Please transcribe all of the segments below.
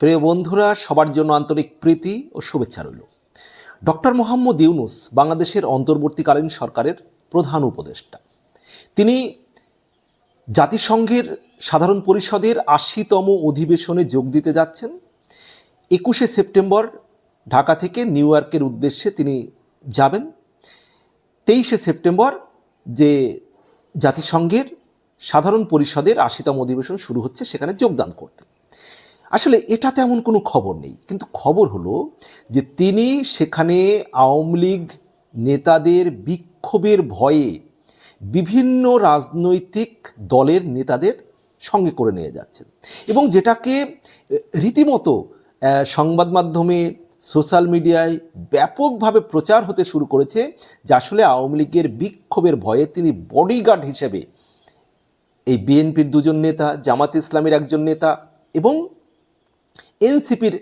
প্রিয় বন্ধুরা, সবার জন্য আন্তরিক প্রীতি ও শুভেচ্ছা রইল। ডক্টর মোহাম্মদ ইউনুস বাংলাদেশের অন্তর্বর্তীকালীন সরকারের প্রধান উপদেষ্টা। তিনি জাতিসংঘের সাধারণ পরিষদের আশিতম অধিবেশনে যোগ দিতে যাচ্ছেন। একুশে সেপ্টেম্বর ঢাকা থেকে নিউ ইয়র্কের উদ্দেশ্যে তিনি যাবেন। তেইশে সেপ্টেম্বর যে জাতিসংঘের সাধারণ পরিষদের আশিতম অধিবেশন শুরু হচ্ছে, সেখানে যোগদান করতে আসলে এটা তেমন কোনো খবর নেই। কিন্তু খবর হলো যে তিনি সেখানে আওয়ামী লীগ নেতাদের বিক্ষোভের ভয়ে বিভিন্ন রাজনৈতিক দলের নেতাদের সঙ্গে করে নিয়ে যাচ্ছেন। এবং যেটাকে রীতিমতো সংবাদ মাধ্যমে, সোশ্যাল মিডিয়ায় ব্যাপকভাবে প্রচার হতে শুরু করেছে যে আসলে আওয়ামী লীগের বিক্ষোভের ভয়ে তিনি বডিগার্ড হিসেবে এই বিএনপির দুজন নেতা, জামাত ইসলামের একজন নেতা এবং এনসিপির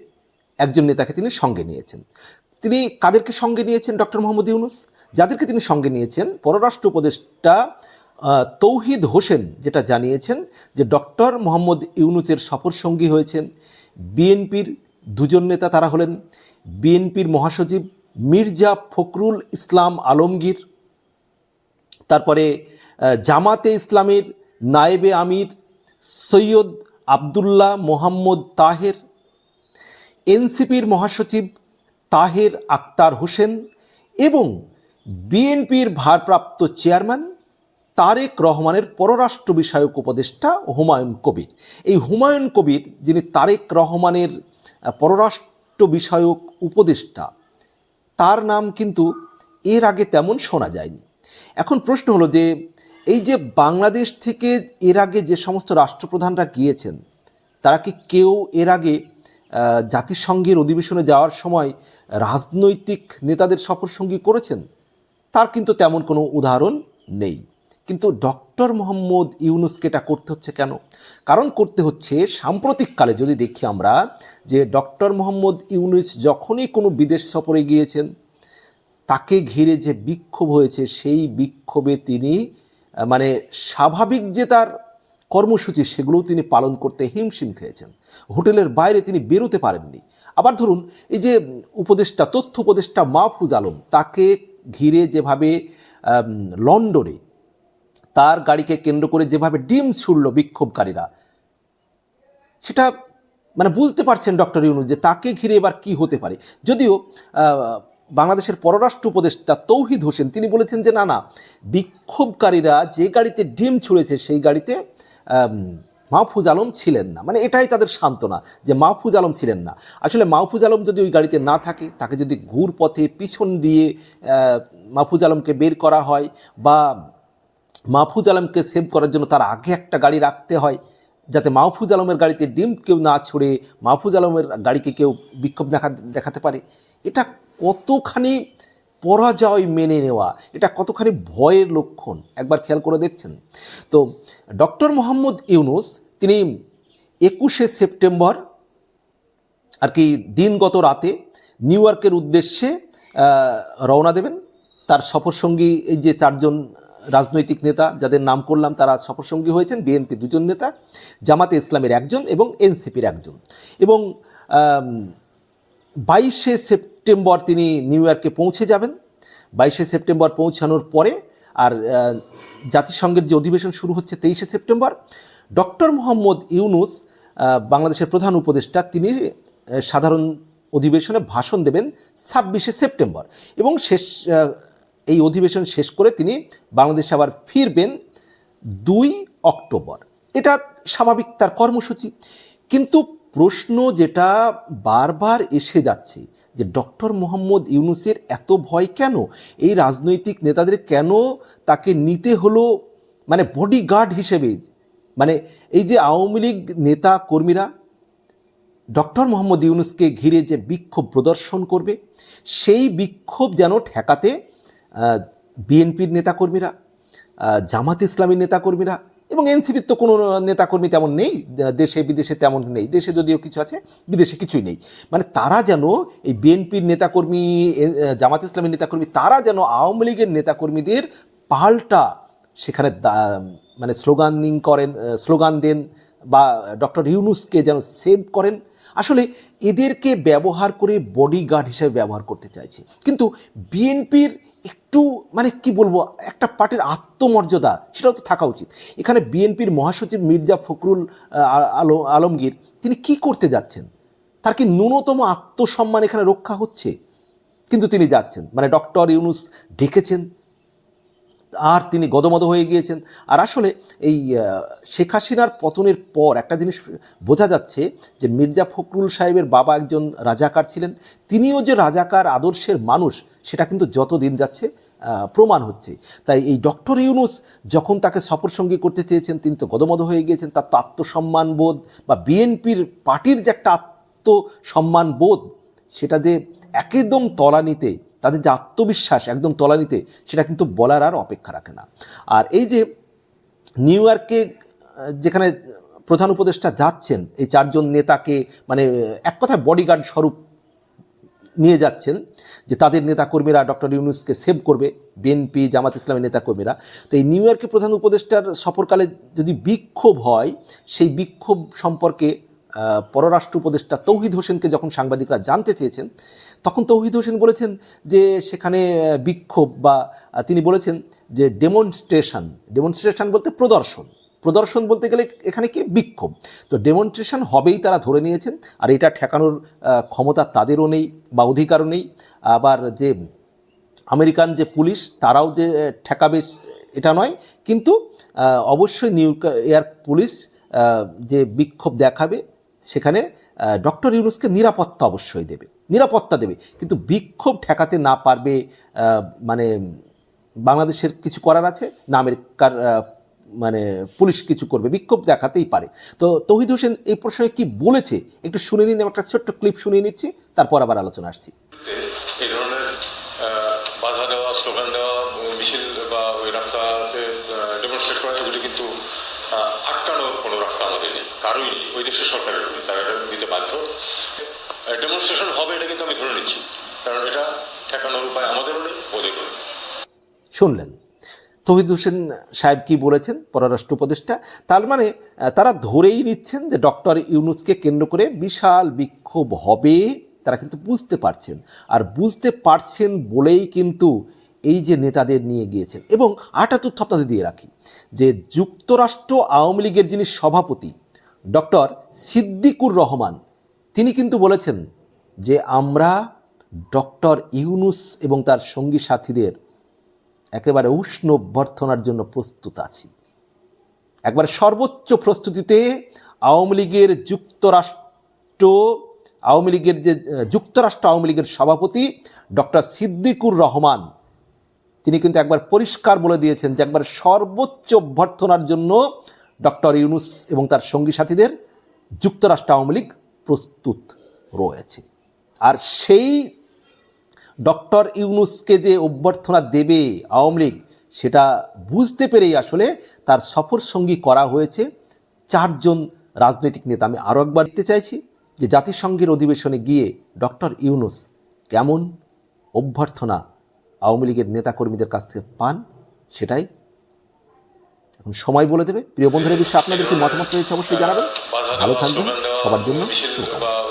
একজন নেতাকে তিনি সঙ্গে নিয়েছেন। তিনি কাদেরকে সঙ্গে নিয়েছেন, ডক্টর মোহাম্মদ ইউনুস? যাদেরকে তিনি সঙ্গে নিয়েছেন, পররাষ্ট্র উপদেষ্টা তৌহিদ হোসেন যেটা জানিয়েছেন যে ডক্টর মোহাম্মদ ইউনুসের সফর সঙ্গী হয়েছেন। বিএনপির দুজন নেতা তারা হলেন। বিএনপির মহাসচিব মির্জা ফখরুল ইসলাম আলমগীর, তারপরে জামাতে ইসলামের নায়েবে আমির সৈয়দ আবদুল্লাহ মোহাম্মদ তাহের এনসিপির মহাসচিব তাহের আক্তার হোসেন এবং বিএনপির ভারপ্রাপ্ত চেয়ারম্যান তারেক রহমানের পররাষ্ট্র বিষয়ক উপদেষ্টা হুমায়ুন কবির। এই হুমায়ুন কবির, যিনি তারেক রহমানের পররাষ্ট্র বিষয়ক উপদেষ্টা, তার নাম কিন্তু এর আগে তেমন শোনা যায়নি। এখন প্রশ্ন হলো যে, এই যে বাংলাদেশ থেকে এর আগে যে সমস্ত রাষ্ট্রপ্রধানরা গিয়েছেন, তারা কি কেউ এর আগে জাতিসংঘের অধিবেশনে যাওয়ার সময় রাজনৈতিক নেতাদের সফরসঙ্গী করেছেন, তার কিন্তু তেমন কোনো উদাহরণ নেই। কিন্তু ডক্টর মোহাম্মদ ইউনুসকে এটা করতে হচ্ছে কেন? কারণ করতে হচ্ছে সাম্প্রতিককালে যদি দেখি আমরা যে ডক্টর মোহাম্মদ ইউনুস যখনই কোনো বিদেশ সফরে গিয়েছেন, তাকে ঘিরে যে বিক্ষোভ হয়েছে, সেই বিক্ষোভে তিনি মানে স্বাভাবিক যে তার কর্মসূচি সেগুলোও তিনি পালন করতে হিমশিম খেয়েছেন। হোটেলের বাইরে তিনি বেরোতে পারেননি। আবার ধরুন, এই যে উপদেষ্টা, তথ্য উপদেষ্টা মাহফুজ আলম, তাকে ঘিরে যেভাবে লন্ডনে তার গাড়িকে কেন্দ্র করে যেভাবে ডিম ছুড়ল বিক্ষোভকারীরা, সেটা মানে বুঝতে পারছেন ডক্টর ইউনুস যে তাকে ঘিরে এবার কি হতে পারে। যদিও বাংলাদেশের পররাষ্ট্র উপদেষ্টা তৌহিদ হোসেন, তিনি বলেছেন যে না না, বিক্ষোভকারীরা যে গাড়িতে ডিম ছুঁড়েছে সেই গাড়িতে মাহফুজ আলম ছিলেন না। মানে এটাই তাদের সান্ত্বনা যে মাহফুজ আলম ছিলেন না। আসলে মাহফুজ আলম যদি ওই গাড়িতে না থাকে, তাকে যদি ঘুর পথে পিছন দিয়ে মাহফুজ আলমকে বের করা হয় বা মাহফুজ আলমকে সেভ করার জন্য তার আগে একটা গাড়ি রাখতে হয়, যাতে মাহফুজ আলমের গাড়িতে ডিম কেউ না ছুড়ে, মাহফুজ আলমের গাড়িকে কেউ বিক্ষোভ দেখা, দেখাতে পারে। এটা কতখানি পরাজয় মেনে নেওয়া, এটা কতখানি ভয়ের লক্ষণ? একবার খেয়াল করে দেখছেন? তো ডক্টর মোহাম্মদ ইউনুস, তিনি একুশে সেপ্টেম্বর, আর কি দিনগত রাতে নিউ ইয়র্কের উদ্দেশ্যে রওনা দেবেন। তার সফরসঙ্গী এই যে চারজন রাজনৈতিক নেতা, যাদের নাম করলাম, তারা সফরসঙ্গী হয়েছেন, বিএনপি দুজন নেতা, জামাতে ইসলামের একজন এবং এনসিপির একজন। এবং বাইশে সেপ্টেম্বর তিনি নিউ ইয়র্কে পৌঁছে যাবেন। বাইশে সেপ্টেম্বর পৌঁছানোর পরে আর জাতিসংঘের যে অধিবেশন শুরু হচ্ছে তেইশে সেপ্টেম্বর, ডক্টর মোহাম্মদ ইউনুস বাংলাদেশের প্রধান উপদেষ্টা, তিনি সাধারণ অধিবেশনে ভাষণ দেবেন ছাব্বিশে সেপ্টেম্বর এবং শেষ এই অধিবেশন শেষ করে তিনি বাংলাদেশে আবার ফিরবেন দুই অক্টোবর। এটা স্বাভাবিক তার কর্মসূচি। কিন্তু প্রশ্ন যেটা বারবার এসে যাচ্ছে যে ডক্টর মোহাম্মদ ইউনুসের এত ভয় কেন? এই রাজনৈতিক নেতাদের কেন তাকে নিতে হলো? মানে বডিগার্ড হিসেবে মানে এই যে আওয়ামী লীগ নেতা কর্মীরা, ডক্টর মোহাম্মদ ইউনুসকে ঘিরে যে বিক্ষোভ প্রদর্শন করবে, সেই বিক্ষোভ যেন ঠেকাতে বিএনপির নেতাকর্মীরা জামাত ইসলামীর নেতাকর্মীরা এবং এনসিপির তো কোনো নেতাকর্মী তেমন নেই, দেশে, বিদেশে তেমন নেই, দেশে যদিও কিছু আছে, বিদেশে কিছুই নেই। মানে তারা যেন এই বিএনপির নেতাকর্মী জামাত ইসলামীর নেতাকর্মী, তারা যেন আওয়ামী লীগের নেতাকর্মীদের পাল্টা সেখানে মানে স্লোগানিং করেন স্লোগান দেন বা ডক্টর ইউনুসকে যেন সেভ করেন। আসলে এদেরকে ব্যবহার করে বডিগার্ড হিসেবে ব্যবহার করতে চাইছে। কিন্তু বিএনপির একটু মানে কি বলব, একটা পার্টির আত্মমর্যাদা, সেটাও তো থাকা উচিত। এখানে বিএনপির মহাসচিব মির্জা ফখরুল আলো, আলমগীর, তিনি কি করতে যাচ্ছেন? তার কি ন্যূনতম আত্মসম্মান এখানে রক্ষা হচ্ছে? কিন্তু তিনি যাচ্ছেন। মানে ডক্টর ইউনুস ডেকেছেন আর তিনি গদমদ হয়ে গিয়েছেন। আর আসলে এই শেখ হাসিনার পতনের পর একটা জিনিস বোঝা যাচ্ছে যে মির্জা ফখরুল সাহেবের বাবা একজন রাজাকার ছিলেন। তিনিও যে রাজাকার আদর্শের মানুষ, সেটা কিন্তু যত দিন যাচ্ছে প্রমাণ হচ্ছে। তাই এই ডক্টর ইউনুস যখন তাকে সফর সঙ্গী করতে চেয়েছেন, তিনি তো গদমদ হয়ে গিয়েছেন, তার তো আত্মসম্মান বোধ বা বিএনপির পার্টির যে একটা আত্মসম্মান বোধ, সেটা যে একদম তলানিতে তাদের যে আত্মবিশ্বাস একদম তলানিতে, সেটা কিন্তু বলার আর অপেক্ষা রাখে না। আর এই যে নিউ ইয়র্কে যেখানে প্রধান উপদেষ্টা যাচ্ছেন, এই চারজন নেতাকে মানে এক কথায় বডিগার্ড স্বরূপ নিয়ে যাচ্ছেন, যে তাদের নেতাকর্মীরা ডক্টর ইউনুসকে সেভ করবে বিএনপি জামাত ইসলামের নেতাকর্মীরা। তো এই নিউ ইয়র্কে প্রধান উপদেষ্টার সফরকালে যদি বিক্ষোভ হয়, সেই বিক্ষোভ সম্পর্কে পররাষ্ট্র উপদেষ্টা তৌহিদ হোসেনকে যখন সাংবাদিকরা জানতে চেয়েছেন, তখন তৌহিদ হোসেন বলেছেন যে সেখানে বিক্ষোভ বা তিনি বলেছেন যে ডেমনস্ট্রেশন ডেমনস্ট্রেশন বলতে প্রদর্শন। প্রদর্শন বলতে গেলে এখানে কি? বিক্ষোভ। তো ডেমনস্ট্রেশন হবেই তারা ধরে নিয়েছেন, আর এটা ঠেকানোর ক্ষমতা তাদেরও নেই বা অধিকারও নেই। আবার যে আমেরিকান যে পুলিশ, তারাও যে ঠেকাবে এটা নয়, কিন্তু অবশ্যই নিউ এয়ার পুলিশ যে বিক্ষোভ দেখাবে সেখানে ডক্টর ইউনুসকে নিরাপত্তা অবশ্যই দেবে। নিরাপত্তা দেবে। কিন্তু বিক্ষোভ ঠেকাতে না পারবে মানে বাংলাদেশের কিছু করার আছে না আমেরিকার মানে পুলিশ কিছু করবে। বিক্ষোভ দেখাতেই পারে। তো তৌহিদ হোসেন এই প্রসঙ্গে কি বলেছে? একটু শুনে নিন একটা ছোট্ট ক্লিপ শুনিয়ে নিচ্ছি, তারপর আবার আলোচনা আসছি। বাধা দেওয়া, স্লোগান দেওয়া, মিছিল বা ওই রাস্তাতে ডেমনস্ট্রেট করা, এগুলি কিন্তু কারোই ওই দেশের সরকারের নেই তারা এটা দিতে বাধ্য। ডেমনস্ট্রেশন হবে এটা কিন্তু আমি ধরে নিচ্ছি, কারণ এটা ঠেকানোর উপায় আমাদেরও নেই ওদেরও নেই শুনলেন। তহিদ হোসেন সাহেব কি বলেছেন? পররাষ্ট্র উপদেষ্টা। তার মানে তারা ধরেই নিচ্ছেন যে ডক্টর ইউনুসকে কেন্দ্র করে বিশাল বিক্ষোভ হবে, তারা কিন্তু বুঝতে পারছেন। আর বুঝতে পারছেন বলেই কিন্তু এই যে নেতাদের নিয়ে গিয়েছেন। এবং আটা তথ্য আপনাদের দিয়ে রাখি যে যুক্তরাষ্ট্র আওয়ামী লীগের যিনি সভাপতি ডক্টর সিদ্দিকুর রহমান। তিনি কিন্তু বলেছেন যে আমরা ডক্টর ইউনুস এবং তার সঙ্গী সাথীদের একেবারে উষ্ণ অভ্যর্থনার জন্য প্রস্তুত আছি। একবার সর্বোচ্চ প্রস্তুতিতে আওয়ামী লীগের যুক্তরাষ্ট্র, আওয়ামী লীগের যে, যুক্তরাষ্ট্র আওয়ামী লীগের সভাপতি ডক্টর সিদ্দিকুর রহমান, তিনি কিন্তু একবার পরিষ্কার বলে দিয়েছেন যে একবার সর্বোচ্চ অভ্যর্থনার জন্য ডক্টর ইউনুস এবং তার সঙ্গী সাথীদের যুক্তরাষ্ট্র আওয়ামী লীগ প্রস্তুত রয়েছে। আর সেই ডক্টর ইউনুসকে যে অভ্যর্থনা দেবে আওয়ামী লীগ, সেটা বুঝতে পেরেই আসলে তার সফর সঙ্গী করা হয়েছে চারজন রাজনৈতিক নেতা। আমি আরও একবার দেখতে চাইছি যে জাতিসংঘের অধিবেশনে গিয়ে ডক্টর ইউনুস কেমন অভ্যর্থনা আওয়ামী লীগের নেতাকর্মীদের কাছ থেকে পান, সেটাই এখন সময় বলে দেবে। প্রিয় বন্ধুরা বিশ্বে আপনাদের কি মতামত রয়েছে অবশ্যই জানাবেন। ভালো থাকবেন। সবার জন্য শুভকামনা।